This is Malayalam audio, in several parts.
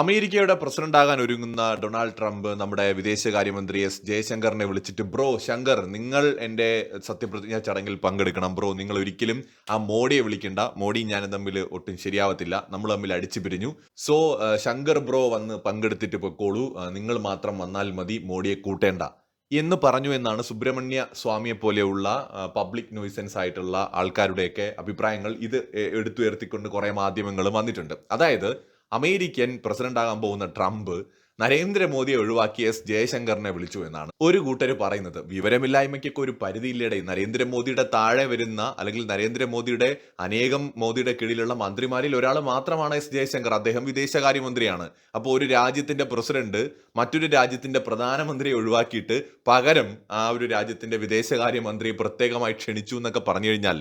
അമേരിക്കയുടെ പ്രസിഡന്റാകാൻ ഒരുങ്ങുന്ന ഡൊണാൾഡ് ട്രംപ് നമ്മുടെ വിദേശകാര്യമന്ത്രി എസ് ജയശങ്കറിനെ വിളിച്ചിട്ട് ബ്രോ ശങ്കർ നിങ്ങൾ എന്റെ സത്യപ്രതിജ്ഞാ ചടങ്ങിൽ പങ്കെടുക്കണം. ബ്രോ നിങ്ങൾ ഒരിക്കലും ആ മോഡിയെ വിളിക്കണ്ട. മോഡി ഞാനും തമ്മിൽ ഒട്ടും ശരിയാവത്തില്ല. നമ്മൾ തമ്മിൽ അടിച്ചു പിരിഞ്ഞു. സോ ശങ്കർ ബ്രോ വന്ന് പങ്കെടുത്തിട്ട് പൊക്കോളൂ. നിങ്ങൾ മാത്രം വന്നാൽ മതി. മോഡിയെ കൂട്ടേണ്ട. എന്ന് പറഞ്ഞു എന്നാണ് സുബ്രഹ്മണ്യ സ്വാമിയെ പോലെയുള്ള പബ്ലിക് നോയ്സൻസ് ആയിട്ടുള്ള ആൾക്കാരുടെയൊക്കെ അഭിപ്രായങ്ങൾ ഇത് എടുത്തുയർത്തിക്കൊണ്ട് കുറെ മാധ്യമങ്ങൾ വന്നിട്ടുണ്ട്. അതായത് അമേരിക്കൻ പ്രസിഡന്റ് ആകാൻ പോകുന്ന ട്രംപ് നരേന്ദ്രമോദിയെ ഒഴിവാക്കി എസ് ജയശങ്കറിനെ വിളിച്ചു എന്നാണ് ഒരു കൂട്ടർ പറയുന്നത്. വിവരമില്ലായ്മയ്ക്കൊക്കെ ഒരു പരിധിയില്ലടെ നരേന്ദ്രമോദിയുടെ താഴെ വരുന്ന അല്ലെങ്കിൽ നരേന്ദ്രമോദിയുടെ അനേകം മോദിയുടെ കീഴിലുള്ള മന്ത്രിമാരിൽ ഒരാൾ മാത്രമാണ് എസ് ജയശങ്കർ. അദ്ദേഹം വിദേശകാര്യമന്ത്രിയാണ്. അപ്പോൾ ഒരു രാജ്യത്തിന്റെ പ്രസിഡന്റ് മറ്റൊരു രാജ്യത്തിന്റെ പ്രധാനമന്ത്രിയെ ഒഴിവാക്കിയിട്ട് പകരം ആ ഒരു രാജ്യത്തിന്റെ വിദേശകാര്യമന്ത്രിയെ പ്രത്യേകമായി ക്ഷണിച്ചു എന്നൊക്കെ പറഞ്ഞു കഴിഞ്ഞാൽ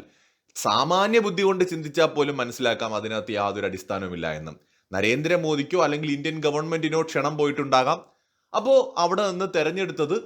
സാമാന്യ ബുദ്ധി കൊണ്ട് ചിന്തിച്ചാൽ പോലും മനസ്സിലാക്കാം അതിനകത്ത് യാതൊരു അടിസ്ഥാനവുമില്ല എന്നും. നരേന്ദ്രമോദിക്കോ അല്ലെങ്കിൽ ഇന്ത്യൻ ഗവൺമെന്റിനോ ക്ഷണം പോയിട്ടുണ്ടാകാം. അപ്പോൾ അവിടെ നിന്ന് തെരഞ്ഞെടുത്തത്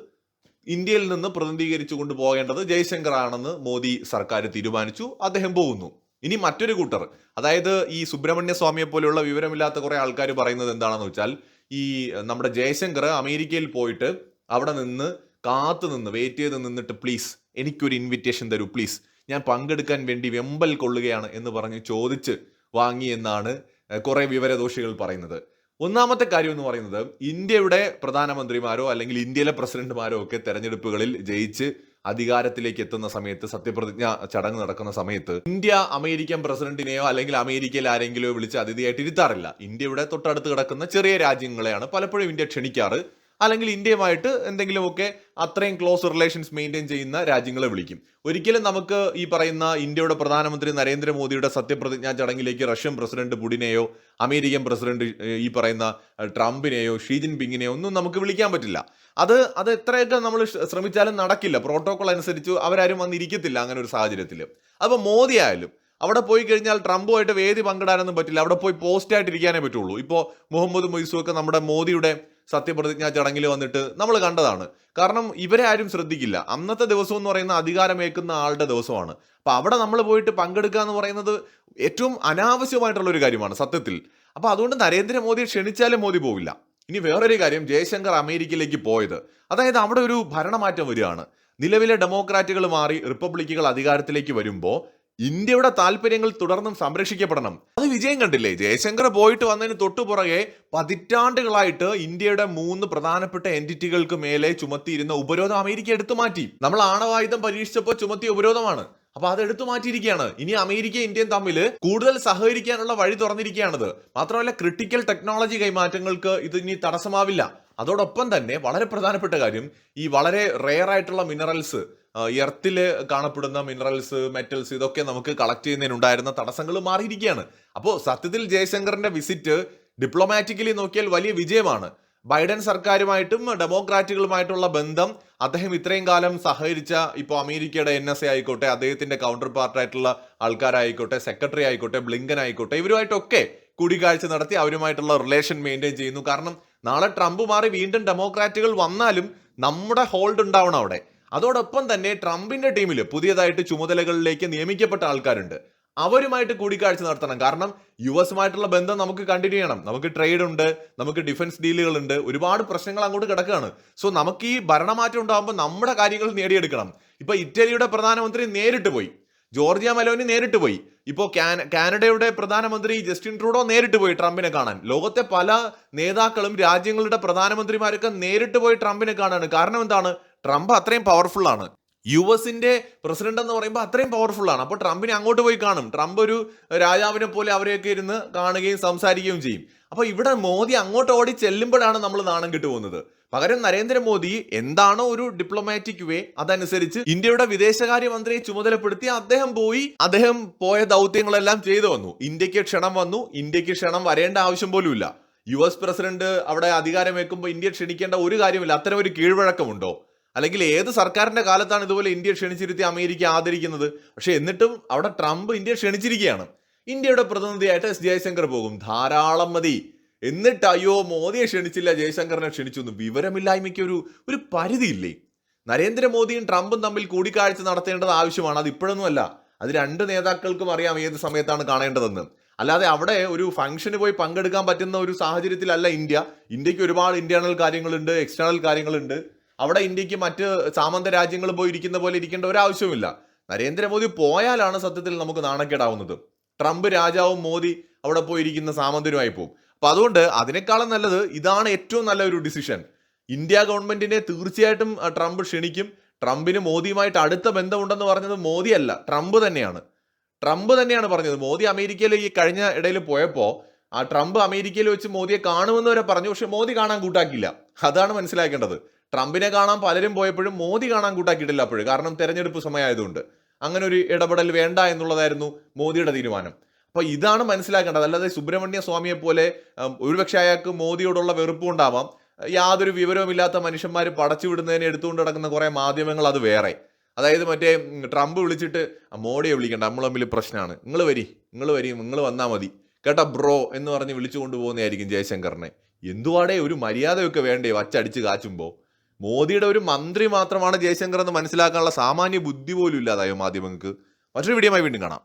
ഇന്ത്യയിൽ നിന്ന് പ്രതിനിധീകരിച്ചു കൊണ്ട് പോകേണ്ടത് ജയശങ്കർ ആണെന്ന് മോദി സർക്കാർ തീരുമാനിച്ചു. അദ്ദേഹം പോകുന്നു. ഇനി മറ്റൊരു കൂട്ടർ. അതായത് ഈ സുബ്രഹ്മണ്യ സ്വാമിയെ പോലെയുള്ള വിവരമില്ലാത്ത കുറെ ആൾക്കാർ പറയുന്നത് എന്താണെന്ന് വെച്ചാൽ ഈ നമ്മുടെ ജയശങ്കർ അമേരിക്കയിൽ പോയിട്ട് അവിടെ നിന്ന് കാത്തു നിന്ന് വെയിറ്റ് ചെയ്ത് നിന്നിട്ട് പ്ലീസ് എനിക്കൊരു ഇൻവിറ്റേഷൻ തരൂ പ്ലീസ് ഞാൻ പങ്കെടുക്കാൻ വേണ്ടി വെമ്പൽ കൊള്ളുകയാണ് എന്ന് പറഞ്ഞ് ചോദിച്ച് വാങ്ങി എന്നാണ് ഏഹ്, കുറെ വിവരദോഷികൾ പറയുന്നത്. ഒന്നാമത്തെ കാര്യം എന്ന് പറയുന്നത് ഇന്ത്യയുടെ പ്രധാനമന്ത്രിമാരോ അല്ലെങ്കിൽ ഇന്ത്യയിലെ പ്രസിഡന്റുമാരോ ഒക്കെ തെരഞ്ഞെടുപ്പുകളിൽ ജയിച്ച് അധികാരത്തിലേക്ക് എത്തുന്ന സമയത്ത് സത്യപ്രതിജ്ഞ ചടങ്ങ് നടക്കുന്ന സമയത്ത് ഇന്ത്യ അമേരിക്കൻ പ്രസിഡന്റിനെയോ അല്ലെങ്കിൽ അമേരിക്കയിൽ ആരെങ്കിലോ വിളിച്ച് അതിഥിയായിട്ട് ഇരുത്താറില്ല. ഇന്ത്യയുടെ തൊട്ടടുത്ത് കിടക്കുന്ന ചെറിയ രാജ്യങ്ങളെയാണ് പലപ്പോഴും ഇന്ത്യ ക്ഷണിക്കാറ്. അല്ലെങ്കിൽ ഇന്ത്യയുമായിട്ട് എന്തെങ്കിലുമൊക്കെ അത്രയും ക്ലോസ് റിലേഷൻസ് മെയിന്റെയിൻ ചെയ്യുന്ന രാജ്യങ്ങളെ വിളിക്കും. ഒരിക്കലും നമുക്ക് ഈ പറയുന്ന ഇന്ത്യയുടെ പ്രധാനമന്ത്രി നരേന്ദ്രമോദിയുടെ സത്യപ്രതിജ്ഞാ ചടങ്ങിലേക്ക് റഷ്യൻ പ്രസിഡന്റ് പുടിനെയോ അമേരിക്കൻ പ്രസിഡന്റ് ഈ പറയുന്ന ട്രംപിനെയോ ഷീ ജിൻപിങ്ങിനെയോ ഒന്നും നമുക്ക് വിളിക്കാൻ പറ്റില്ല. അത് അത് എത്രയൊക്കെ നമ്മൾ ശ്രമിച്ചാലും നടക്കില്ല. പ്രോട്ടോകോൾ അനുസരിച്ച് അവരാരും വന്നിരിക്കത്തില്ല അങ്ങനെ ഒരു സാഹചര്യത്തിൽ അപ്പോൾ മോദി ആയാലും അവിടെ പോയി കഴിഞ്ഞാൽ ട്രംപുമായിട്ട് വേദി പങ്കിടാനൊന്നും പറ്റില്ല. അവിടെ പോയി പോസ്റ്റായിട്ടിരിക്കാനേ പറ്റുള്ളൂ. ഇപ്പോൾ മുഹമ്മദ് മൊയ്സു ഒക്കെ നമ്മുടെ മോദിയുടെ സത്യപ്രതിജ്ഞാ ചടങ്ങിൽ വന്നിട്ട് നമ്മൾ കണ്ടതാണ്. കാരണം ഇവരെ ആരും ശ്രദ്ധിക്കില്ല. അന്നത്തെ ദിവസം എന്ന് പറയുന്ന അധികാരമേക്കുന്ന ആളുടെ ദിവസമാണ്. അപ്പോൾ അവിടെ നമ്മൾ പോയിട്ട് പങ്കെടുക്കുക എന്ന് പറയുന്നത് ഏറ്റവും അനാവശ്യമായിട്ടുള്ള ഒരു കാര്യമാണ് സത്യത്തിൽ. അപ്പോൾ അതുകൊണ്ട് നരേന്ദ്രമോദി ക്ഷണിച്ചാലും മോദി പോവില്ല. ഇനി വേറൊരു കാര്യം ജയശങ്കർ അമേരിക്കയിലേക്ക് പോയത്. അതായത് അവിടെ ഒരു ഭരണമാറ്റം വരികയാണ്. നിലവിലെ ഡെമോക്രാറ്റുകൾ മാറി റിപ്പബ്ലിക്കുകൾ അധികാരത്തിലേക്ക് വരുമ്പോൾ ഇന്ത്യയുടെ താല്പര്യങ്ങൾ തുടർന്നും സംരക്ഷിക്കപ്പെടണം. അത് വിജയം കണ്ടില്ലേ? ജയശങ്കർ പോയിട്ട് വന്നതിന് തൊട്ടു പുറകെ പതിറ്റാണ്ടുകളായിട്ട് ഇന്ത്യയുടെ മൂന്ന് പ്രധാനപ്പെട്ട എന്റിറ്റികൾക്ക് മേലെ ചുമത്തിയിരുന്ന ഉപരോധം അമേരിക്ക എടുത്തു മാറ്റി. നമ്മൾ ആണവായുധം പരീക്ഷിച്ചപ്പോൾ ചുമത്തിയ ഉപരോധമാണ്. അപ്പൊ അത് എടുത്തു മാറ്റിയിരിക്കുകയാണ്. ഇനി അമേരിക്ക ഇന്ത്യയും തമ്മിൽ കൂടുതൽ സഹകരിക്കാനുള്ള വഴി തുറന്നിരിക്കുകയാണത്. മാത്രമല്ല ക്രിട്ടിക്കൽ ടെക്നോളജി കൈമാറ്റങ്ങൾക്ക് ഇത് ഇനി തടസ്സമാവില്ല. അതോടൊപ്പം തന്നെ വളരെ പ്രധാനപ്പെട്ട കാര്യം ഈ വളരെ റെയർ ആയിട്ടുള്ള മിനറൽസ് എർത്തിൽ കാണപ്പെടുന്ന മിനറൽസ് മെറ്റൽസ് ഇതൊക്കെ നമുക്ക് കളക്ട് ചെയ്യുന്നതിനുണ്ടായിരുന്ന തടസ്സങ്ങൾ മാറിയിരിക്കുകയാണ്. അപ്പോൾ സത്യത്തിൽ ജയശങ്കറിന്റെ വിസിറ്റ് ഡിപ്ലോമാറ്റിക്കലി നോക്കിയാൽ വലിയ വിജയമാണ്. ബൈഡൻ സർക്കാരുമായിട്ടും ഡെമോക്രാറ്റുകളുമായിട്ടുള്ള ബന്ധം അദ്ദേഹം ഇത്രയും കാലം സഹകരിച്ച ഇപ്പോൾ അമേരിക്കയുടെ എൻ എസ് എ ആയിക്കോട്ടെ അദ്ദേഹത്തിന്റെ കൗണ്ടർ പാർട്ടായിട്ടുള്ള ആൾക്കാരായിക്കോട്ടെ സെക്രട്ടറി ആയിക്കോട്ടെ ബ്ലിങ്കൻ ആയിക്കോട്ടെ ഇവരുമായിട്ടൊക്കെ കൂടിക്കാഴ്ച നടത്തി അവരുമായിട്ടുള്ള റിലേഷൻ മെയിന്റെയിൻ ചെയ്യുന്നു. കാരണം നാളെ ട്രംപ് മാറി വീണ്ടും ഡെമോക്രാറ്റുകൾ വന്നാലും നമ്മുടെ ഹോൾഡ് ഉണ്ടാവണം അവിടെ. അതോടൊപ്പം തന്നെ ട്രംപിന്റെ ടീമിൽ പുതിയതായിട്ട് ചുമതലകളിലേക്ക് നിയമിക്കപ്പെട്ട ആൾക്കാരുണ്ട്. അവരുമായിട്ട് കൂടിക്കാഴ്ച നടത്തണം. കാരണം യു എസുമായിട്ടുള്ള ബന്ധം നമുക്ക് കണ്ടിന്യൂ ചെയ്യണം. നമുക്ക് ട്രേഡ് ഉണ്ട് നമുക്ക് ഡിഫൻസ് ഡീലുകൾ ഉണ്ട്. ഒരുപാട് പ്രശ്നങ്ങൾ അങ്ങോട്ട് കിടക്കുകയാണ്. സോ നമുക്ക് ഈ ഭരണമാറ്റം ഉണ്ടാകുമ്പോൾ നമ്മുടെ കാര്യങ്ങൾ നേടിയെടുക്കണം. ഇപ്പൊ ഇറ്റലിയുടെ പ്രധാനമന്ത്രി നേരിട്ട് പോയി. ജോർജിയ മലോനി നേരിട്ട് പോയി. ഇപ്പോൾ കാനഡയുടെ പ്രധാനമന്ത്രി ജസ്റ്റിൻ ട്രൂഡോ നേരിട്ട് പോയി ട്രംപിനെ കാണാൻ. ലോകത്തെ പല നേതാക്കളും രാജ്യങ്ങളുടെ പ്രധാനമന്ത്രിമാരൊക്കെ നേരിട്ട് പോയി ട്രംപിനെ കാണാണ്. കാരണം എന്താണ്? ട്രംപ് അത്രയും പവർഫുൾ ആണ്. യു എസിന്റെ പ്രസിഡന്റ് എന്ന് പറയുമ്പോൾ അത്രയും പവർഫുൾ ആണ്. അപ്പോൾ ട്രംപിനെ അങ്ങോട്ട് പോയി കാണും. ട്രംപ് ഒരു രാജാവിനെ പോലെ അവരെയൊക്കെ ഇരുന്ന് കാണുകയും സംസാരിക്കുകയും ചെയ്യും. അപ്പോൾ ഇവിടെ മോദി അങ്ങോട്ട് ഓടി ചെല്ലുമ്പോഴാണ് നമ്മൾ നാണം കിട്ടുപോകുന്നത് പകരം നരേന്ദ്രമോദി എന്താണോ ഒരു ഡിപ്ലോമാറ്റിക് വേ അതനുസരിച്ച് ഇന്ത്യയുടെ വിദേശകാര്യമന്ത്രിയെ ചുമതലപ്പെടുത്തി അദ്ദേഹം പോയി അദ്ദേഹം പോയ ദൗത്യങ്ങളെല്ലാം ചെയ്തു വന്നു. ഇന്ത്യയ്ക്ക് ക്ഷണം വന്നു. ഇന്ത്യയ്ക്ക് ക്ഷണം വരേണ്ട ആവശ്യം പോലുമില്ല. യു എസ് പ്രസിഡന്റ് അവിടെ അധികാരമേക്കുമ്പോൾ ഇന്ത്യ ക്ഷണിക്കേണ്ട ഒരു കാര്യമില്ല. അത്തരം ഒരു കീഴ്വഴക്കമുണ്ടോ? അല്ലെങ്കിൽ ഏത് സർക്കാരിന്റെ കാലത്താണ് ഇതുപോലെ ഇന്ത്യ ക്ഷണിച്ചിരുത്തി അമേരിക്ക ആദരിക്കുന്നത്? പക്ഷേ എന്നിട്ടും അവിടെ ട്രംപ് ഇന്ത്യ ക്ഷണിച്ചിരിക്കുകയാണ്. ഇന്ത്യയുടെ പ്രതിനിധിയായിട്ട് എസ് ജയശങ്കർ പോകും. ധാരാളം മതി. എന്നിട്ട് അയ്യോ മോദിയെ ക്ഷണിച്ചില്ല ജയശങ്കറിനെ ക്ഷണിച്ചു എന്ന് വിവരമില്ലായ്മയ്ക്ക് ഒരു ഒരു പരിധിയില്ലേ? നരേന്ദ്രമോദിയും ട്രംപും തമ്മിൽ കൂടിക്കാഴ്ച നടത്തേണ്ടത് ആവശ്യമാണ്. അത് ഇപ്പോഴൊന്നുമല്ല അത് രണ്ട് നേതാക്കൾക്കും അറിയാം ഏത് സമയത്താണ് കാണേണ്ടതെന്ന്. അല്ലാതെ അവിടെ ഒരു ഫംഗ്ഷന് പോയി പങ്കെടുക്കാൻ പറ്റുന്ന ഒരു സാഹചര്യത്തിലല്ല ഇന്ത്യ. ഇന്ത്യയ്ക്ക് ഒരുപാട് ഇന്റേണൽ കാര്യങ്ങളുണ്ട് എക്സ്റ്റേണൽ കാര്യങ്ങളുണ്ട്. അവിടെ ഇന്ത്യയ്ക്ക് മറ്റ് സാമന്ത രാജ്യങ്ങൾ പോയി ഇരിക്കുന്ന പോലെ ഇരിക്കേണ്ട ഒരാവശ്യവുമില്ല. നരേന്ദ്രമോദി പോയാലാണ് സത്യത്തിൽ നമുക്ക് നാണക്കേടാവുന്നത്. ട്രംപ് രാജാവും മോദി അവിടെ പോയിരിക്കുന്ന സാമന്തനുമായി പോകും അപ്പൊ അതുകൊണ്ട് അതിനേക്കാളും നല്ലത് ഇതാണ് ഏറ്റവും നല്ല ഒരു ഡിസിഷൻ. ഇന്ത്യ ഗവൺമെന്റിനെ തീർച്ചയായിട്ടും ട്രംപ് ക്ഷണിക്കും. ട്രംപിന് മോദിയുമായിട്ട് അടുത്ത ബന്ധമുണ്ടെന്ന് പറഞ്ഞത് മോദിയല്ല ട്രംപ് തന്നെയാണ്. ട്രംപ് തന്നെയാണ് പറഞ്ഞത്. മോദി അമേരിക്കയിൽ ഈ കഴിഞ്ഞ ഇടയിൽ പോയപ്പോൾ ആ ട്രംപ് അമേരിക്കയിൽ വെച്ച് മോദിയെ കാണുമെന്ന് വരെ പറഞ്ഞു. പക്ഷെ മോദി കാണാൻ കൂട്ടാക്കിയില്ല. അതാണ് മനസ്സിലാക്കേണ്ടത്. ട്രംപിനെ കാണാൻ പലരും പോയപ്പോഴും മോദി കാണാൻ കൂട്ടാക്കിയിട്ടില്ല അപ്പോഴും. കാരണം തെരഞ്ഞെടുപ്പ് സമയമായതുകൊണ്ട്. അങ്ങനെ ഒരു ഇടപെടൽ വേണ്ട എന്നുള്ളതായിരുന്നു മോദിയുടെ തീരുമാനം. അപ്പോൾ ഇതാണ് മനസ്സിലാക്കേണ്ടത്. അല്ലാതെ സുബ്രഹ്മണ്യ സ്വാമിയെ പോലെ ഒരുപക്ഷെ അയാൾക്ക് മോദിയോടുള്ള വെറുപ്പും ഉണ്ടാവാം. യാതൊരു വിവരവുമില്ലാത്ത മനുഷ്യന്മാർ പടച്ചു വിടുന്നതിനെ എടുത്തുകൊണ്ട് നടക്കുന്ന കുറേ മാധ്യമങ്ങൾ അത് വേറെ. അതായത് മറ്റേ ട്രംപ് വിളിച്ചിട്ട് മോഡിയെ വിളിക്കണ്ട. നമ്മൾ തമ്മിൽ പ്രശ്നമാണ് നിങ്ങൾ വരി. നിങ്ങൾ വരി. നിങ്ങൾ വന്നാൽ മതി. കേട്ടോ ബ്രോ എന്ന് പറഞ്ഞ് വിളിച്ചു കൊണ്ടുപോകുന്നതായിരിക്കും ജയശങ്കറിനെ. എന്തുവാടേ ഒരു മര്യാദയൊക്കെ വേണ്ടേ? വച്ചടിച്ച് കാച്ചുമ്പോൾ മോദിയുടെ ഒരു മന്ത്രി മാത്രമാണ് ജയശങ്കർ എന്ന് മനസ്സിലാക്കാനുള്ള സാമാന്യ ബുദ്ധി പോലും ഇല്ലാതായോ മാധ്യമങ്ങൾക്ക്? മറ്റൊരു വീഡിയോമായി വീണ്ടും കാണാം.